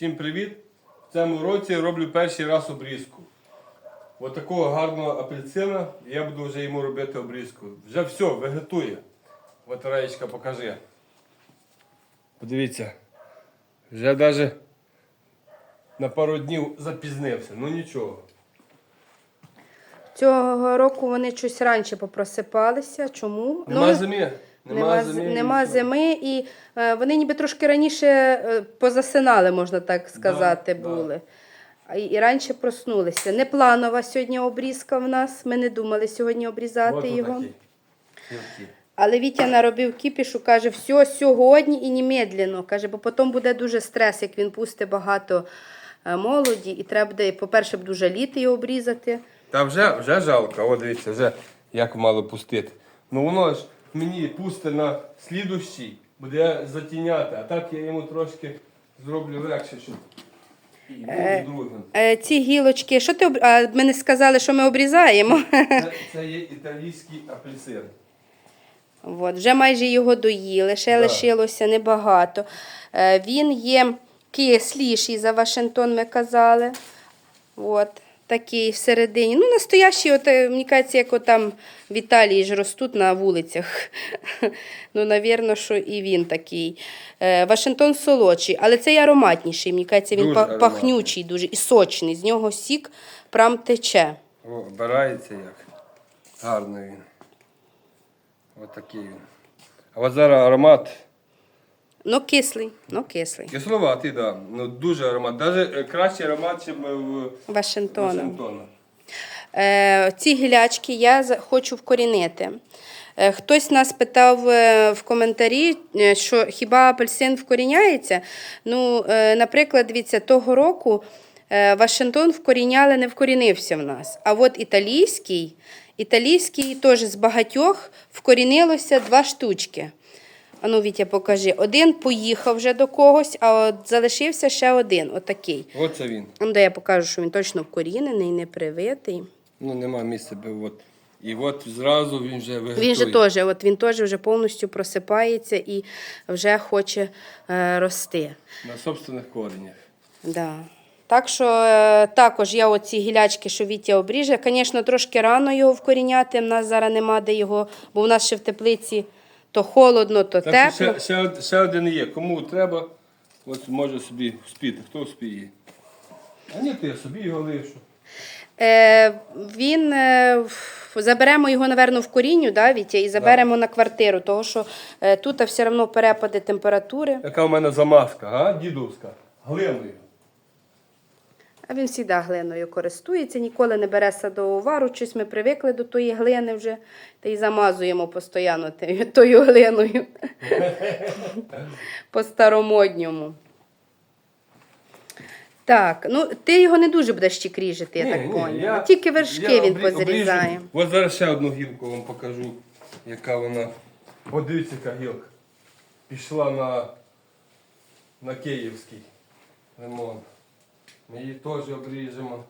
Всім привіт! В цьому році роблю перший раз обрізку. Ось такого гарного апельсина я буду вже йому робити обрізку. Вже все, вегетує. От Раєчка, покажи. Подивіться. Вже навіть на пару днів запізнився. Ну нічого. Цього року вони щось раніше попросипалися. Чому? Нема Ну, зими. Нема, зими. нема зими, і е, вони ніби трошки раніше е, позасинали, можна так сказати, да. були. А І, і раніше проснулися. Непланова сьогодні обрізка в нас. Ми не думали сьогодні обрізати От його. отакі. Гілки. Але Вітя наробив кіпішу, каже, все сьогодні і немедленно. Каже, бо потім буде дуже стрес, як він пустить багато е, молоді, і треба буде, по-перше, б дуже літи його обрізати. Та вже, вже жалко, о, дивіться, вже як мало пустити. Ну воно ж мені пусте на слідущий, буде затіняти, а так я йому трошки зроблю легше, щоб і був другим. Е, ці гілочки, що ти об... а, ми не сказали, що ми обрізаємо. Це, це є італійський апельсин. От, вже майже його доїли, ще Да. лишилося небагато. Е, він є кисліший за Вашингтон, ми казали. От, такий всередині. Ну, настоящий, от, е, мені кажеться, як от там в Італії ж ростуть на вулицях. ну, навірно, що і він такий. Е, Вашингтон солодший, але цей ароматніший. Мені кажеться, він Дуже пахнючий дуже і сочний. З нього сік прям тече. О, обирається як. Гарний він. Ось такий він. А от зараз аромат Ну, кислий, ну кислий. кисловатий, да. Ну дуже аромат. Навіть кращий аромат, ніж в Вашингтоном. Вашингтона. Е, ці гілячки я хочу вкорінити. Е, Хтось нас питав е, в коментарі, е, що хіба апельсин вкоріняється. Ну, е, наприклад, дивіться, того року е, Вашингтон вкоріняли, не вкорінився в нас. А от італійський, італійський теж з багатьох вкорінилося два штучки. Ану, Вітя, покажи. Один поїхав вже до когось, а от залишився ще один, отакий. Оце він. Ну, де я покажу, що він точно вкорінений, не привитий. Ну нема місця. бо От. І от зразу він вже вегетує. Він же теж, от він теж вже повністю просипається і вже хоче е, рости. На собственних коренях. Да. Так що е, також я оці гілячки, що Вітя обріже. Звісно, трошки рано його вкоріняти. В нас зараз нема де його, бо в нас ще в теплиці то холодно, то Так тепло. ще, ще, ще один є. Кому треба, от може собі спіти. Хто спіє? А ні, то я собі його лишу. Е, він е, заберемо його, напевно, в корінню, да, Вітя, і заберемо на квартиру, тому що е, тут все одно перепади температури. Яка в мене замазка, а? дідовська? Глиною. А він завжди глиною користується, ніколи не бере садоувару. Щось ми привикли до тої глини вже, та й замазуємо постійно тою глиною. По-старомодньому. Так, ну ти його не дуже будеш ще кріжити, я так поняла. Тільки вершки я він обрі- позрізає. От зараз ще одну гілку вам покажу, яка вона. Дивіться, яка гілка. Пішла на, на Київський лимон. Ми її теж обріжемо.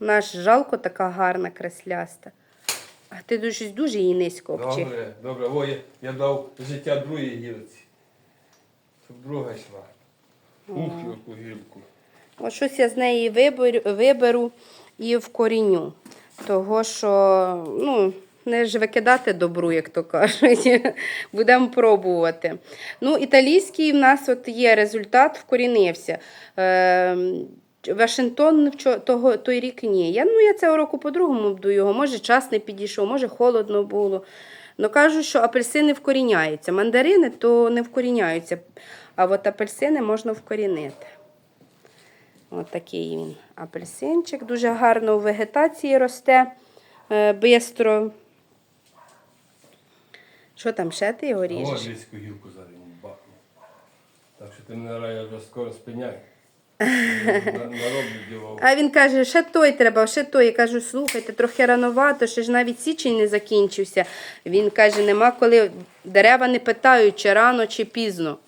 Наш жалко така гарна, красляста. А ти дуже, щось дуже її низько обчих. Добре, добре. О, я, я дав життя другій гілці. Щоб друга йшла. Ух, яку гілку. От щось я з неї виберу, виберу і вкоріню. Того, що ну, не ж викидати добру, як то кажуть. Будемо пробувати. Ну, італійський в нас от є результат, вкорінився. Е, Вашингтон того, той рік ні. Я, ну, я цього року по-другому буду його. Може, час не підійшов, може, холодно було. Ну кажуть, що апельсини вкоріняються. Мандарини то не вкоріняються, а от апельсини можна вкорінити. Ось такий він апельсинчик. Дуже гарно у вегетації росте е, бистро. Що там ще ти його О, ріжеш? ліську гілку зараз йому бахну. Так що ти мене рая вже скоро спиняй. А він каже, ще той треба, ще той. Я кажу, слухайте, трохи рановато, ще ж навіть січень не закінчився. Він каже, нема коли. Дерева не питають, чи рано, чи пізно.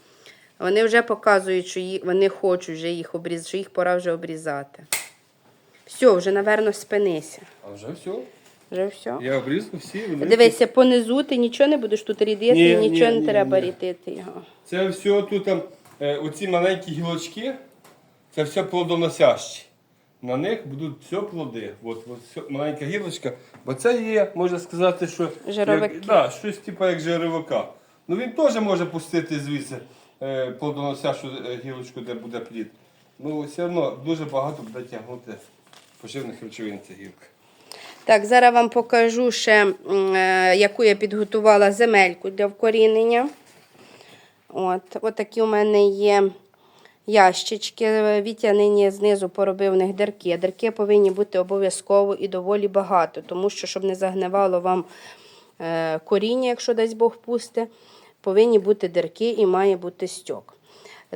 Вони вже показують, що їх, вони хочуть вже їх обріз, що їх пора вже обрізати. Все, вже, напевно, спинися. А вже все. Вже все. Я обрізав всі. вони Дивися, понизу ти нічого не будеш тут рідити, Ні, нічого ні, не ні, треба ні. рідити його. Це все тут там е, оці маленькі гілочки, це все плодоносящі. На них будуть все плоди. От, от все, маленька гілочка. Бо це є, можна сказати, що Як, да, щось типу як жировика. Ну він теж може пустити звідси е, плодоносящу е, гілочку, де буде плід. Ну, все одно дуже багато буде тягнути поживних речовин ця гілка. Так, зараз вам покажу ще, е, яку я підготувала земельку для вкорінення. От, от такі у мене є ящички. Вітя нині знизу поробив в них дирки. Дирки повинні бути обов'язково і доволі багато, тому що, щоб не загнивало вам е, коріння, якщо дасть Бог пусте, повинні бути дирки і має бути стьок.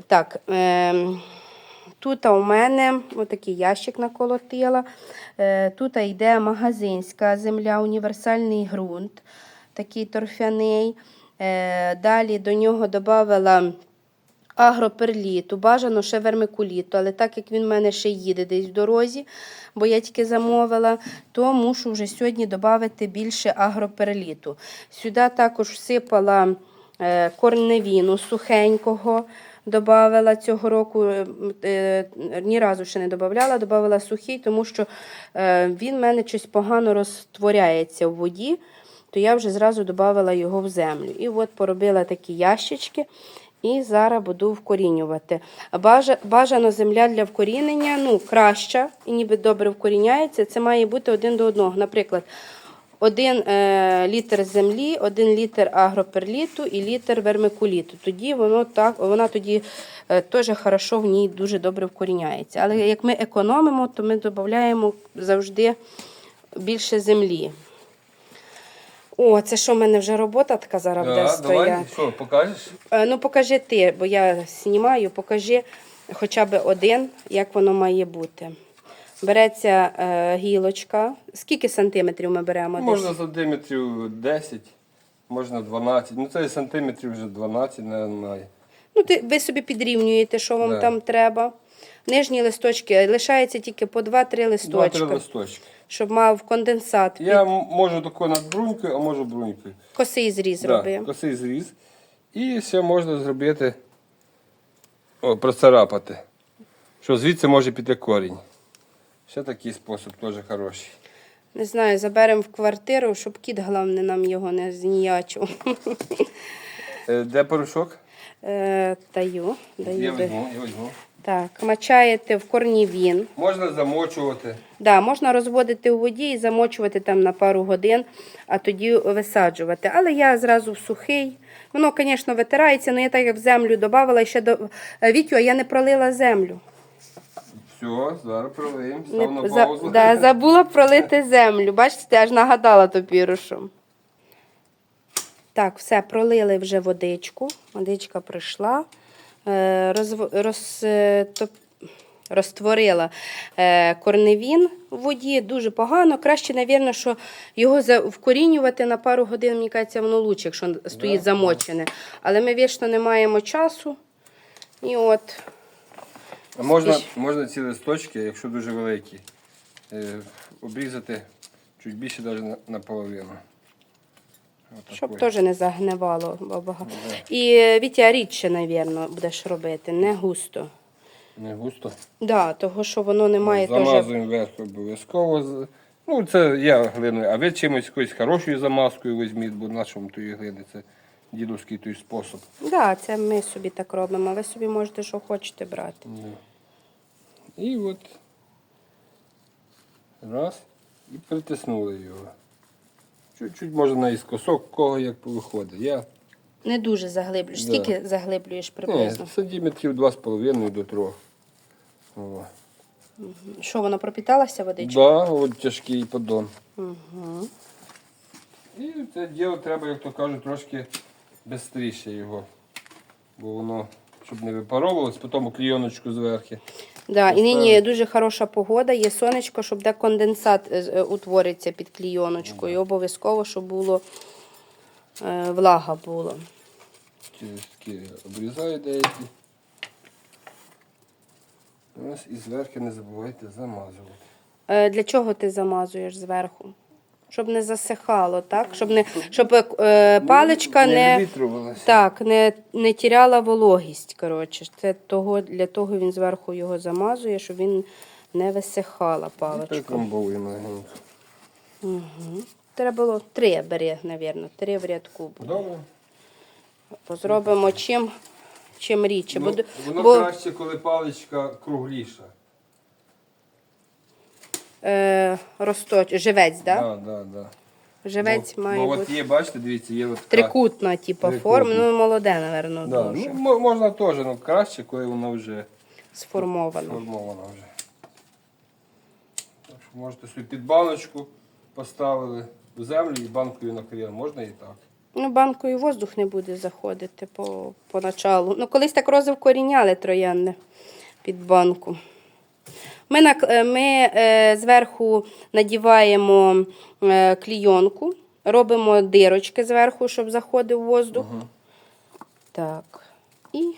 Так, е, Тут у мене отакий ящик наколотила. Е, Тут йде магазинська земля, універсальний ґрунт, такий торфяний. Е, Далі до нього додала агроперліту, бажано ще вермикуліту, але так як він в мене ще їде десь в дорозі, бо я тільки замовила, то мушу вже сьогодні додати більше агроперліту. Сюди також всипала е, корневіну сухенького. Добавила цього року, е, е, ні разу ще не додавала, додавала сухий, тому що е, він в мене щось погано розтворяється в воді, то я вже зразу додавала його в землю. І от поробила такі ящички. І зараз буду вкорінювати. Бажа- Бажано земля для вкорінення ну, краща і ніби добре вкоріняється. Це має бути один до одного. Наприклад, один е, літр землі, один літр агроперліту і літр вермикуліту. Тоді воно так, вона тоді е, теж хорошо в ній дуже добре вкоріняється. Але як ми економимо, то ми додаємо завжди більше землі. О, це що в мене вже робота така зараз буде Да, стояти. давай, що, покажеш? Е, Ну, покажи ти, бо я знімаю, покажи хоча б один, як воно має бути. Береться е, гілочка. Скільки сантиметрів ми беремо? Можна Десь? сантиметрів 10, можна 12. Ну це сантиметрів вже 12, мабуть. Ну, ти, ви собі підрівнюєте, що вам Да. там треба. Нижні листочки лишається тільки по 2-3 Два-три листочка, листочки. щоб мав конденсат. Я м- можу тако над брунькою, а можу брунькою. Косий зріз Да, роби. косий зріз. І ще можна зробити, о, процарапати. Що звідси може піти корінь. Ще такий спосіб теж хороший. Не знаю, заберемо в квартиру, щоб кіт головне нам його не зніячив. Е, Де порошок? Е, Даю, даю. Я візьму, я візьму. Так, мачаєте в корнівін. Можна замочувати. Да, можна розводити у воді і замочувати там на пару годин, а тоді висаджувати. Але я зразу в сухий. Воно, звісно, витирається, але я так як в землю додавала і ще до Е, Вітю, а я не пролила землю. Все, зараз пролиємо. Став на за- паузу. Да, забула пролити землю. Бачите, я аж нагадала тобі рушом. Так, все, пролили вже водичку. Водичка прийшла. Е, розв... роз... е, топ- Розтворила е, корневін в воді дуже погано. Краще, напевно, що його за- вкорінювати на пару годин, мені кажеться, воно лучше, якщо стоїть Да. замочене. Але ми вічно не маємо часу. І от Можна, можна ці листочки, якщо дуже великі, е, обрізати чуть більше навіть наполовину. Отакої. Щоб теж не загнивало. бо багато. Ну, І е, Вітя рідше, мабуть, будеш робити, не густо. Не густо. Да, того, що воно не має теж. Замазуємо верх обов'язково. Ну, це я глиною, а ви чимось якоюсь хорошою замазкою візьміть, бо нашому тої глини це дідовський той спосіб. Да, це ми собі так робимо, ви собі можете, що хочете брати. І от раз, і притиснули його. Чуть-чуть можна наїскосок, кого як виходить. Я Не дуже заглиблюєш. Да. Скільки заглиблюєш приблизно? сантиметрів 2,5 до 3. О. Що воно пропіталося водичкою? Да, от тяжкий поддон. Угу. І це діло треба, як то кажуть, трошки швидше його. Бо воно, щоб не випаровувалось, потім клійоночку зверху. Да, і нині дуже хороша погода, є сонечко, щоб де конденсат е, е, утвориться під клійоночкою. І обов'язково, щоб було е, влага була. Через обрізаю деякі. І зверху не забувайте замазувати. Е, Для чого ти замазуєш зверху? Щоб не засихало, так? Щоб, не, щоб е, паличка не, витрувалася. так, не, не тіряла вологість. Коротше. Це того, для того він зверху його замазує, щоб він не висихала паличка. Прикомбовуємо легенько. Угу. Треба було три бери, мабуть, три в рядку. буде. Добре. Бо зробимо чим, чим рідше. Ну, воно бо краще, коли паличка кругліша. Е, росточ, живець, да? Да, да, да. Живець бо, має бо бути от є, бачите, дивіться, є от трикутна, типу, форма. Ну, молоде, напевно, Да. дуже Ну, мо- можна теж, ну краще, коли воно вже сформовано. сформовано вже. Так що можете собі під баночку поставили в землю і банкою накрили. Можна і так. Ну, банкою воздух не буде заходити по, поначалу. Ну, колись так рози вкоріняли троянди під банку. Ми, е, ми е, зверху надіваємо е, клійонку, робимо дирочки зверху, щоб заходив воздух. Так. І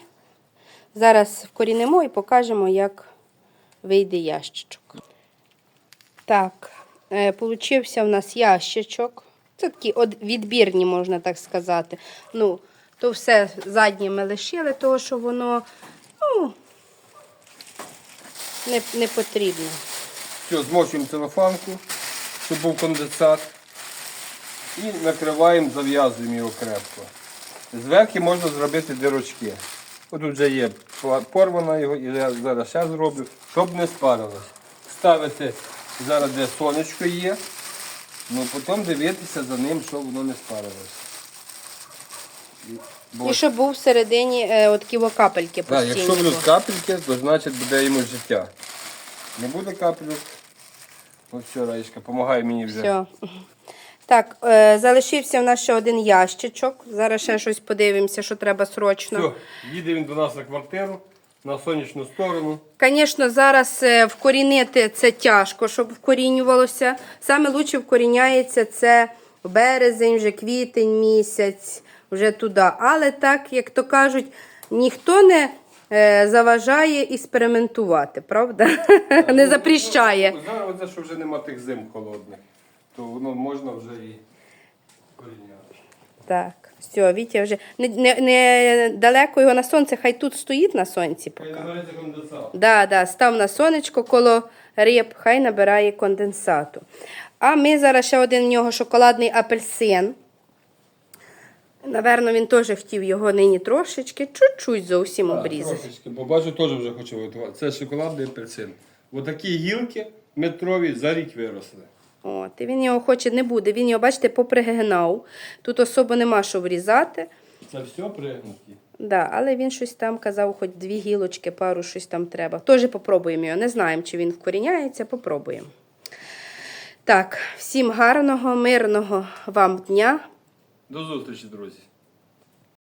зараз вкорінимо і покажемо, як вийде ящичок. Так, получився в нас ящичок. Це такі відбірні, можна так сказати. Ну, то все заднє ми лишили, того, що воно ну, не, не потрібно. Все, змочуємо целофанку, щоб був конденсат. І накриваємо, зав'язуємо його крепко. Зверху можна зробити дирочки. Ось тут вже є порвана його, і я зараз ще зроблю, щоб не спарилось. Ставити зараз, де сонечко є, ну потім дивитися за ним, щоб воно не спарилось. І- бо- І щоб був всередині е, от такі во капельки Так, постійні. якщо будуть капельки, то значить буде йому життя. Не буде капельок. Ось все, Раєчка, допомагай мені вже. Все. Так, е, залишився в нас ще один ящичок. Зараз ще щось подивимося, що треба срочно. Все, їде він до нас на квартиру, на сонячну сторону. Звісно, зараз е, вкорінити це тяжко, щоб вкорінювалося. Саме лучше вкоріняється це березень, вже квітень місяць, вже туди. Але так, як то кажуть, ніхто не е, заважає експериментувати, правда? Не запрещає. Ну, Зараз оце, що вже нема тих зим холодних, то воно можна вже і коріняти. Так, все, Вітя вже не, не, не далеко його на сонце, хай тут стоїть на сонці. Хай набереться конденсат. Да, да, став на сонечко коло риб, хай набирає конденсату. А ми зараз ще один в нього шоколадний апельсин. Наверно, він теж хотів його нині трошечки, чуть-чуть зовсім Так, обрізати. трошечки, бо бачу, теж вже хочу готувати. Це шоколадний апельсин. Отакі гілки метрові за рік виросли. От, і він його хоче, не буде. Він його, бачите, попригинав. Тут особо нема що врізати. Це все пригнуті. Да, але він щось там казав, хоч дві гілочки, пару щось там треба. Теж попробуємо його. Не знаємо, чи він вкоріняється, попробуємо. Так, всім гарного, мирного вам дня. До зустрічі, друзі.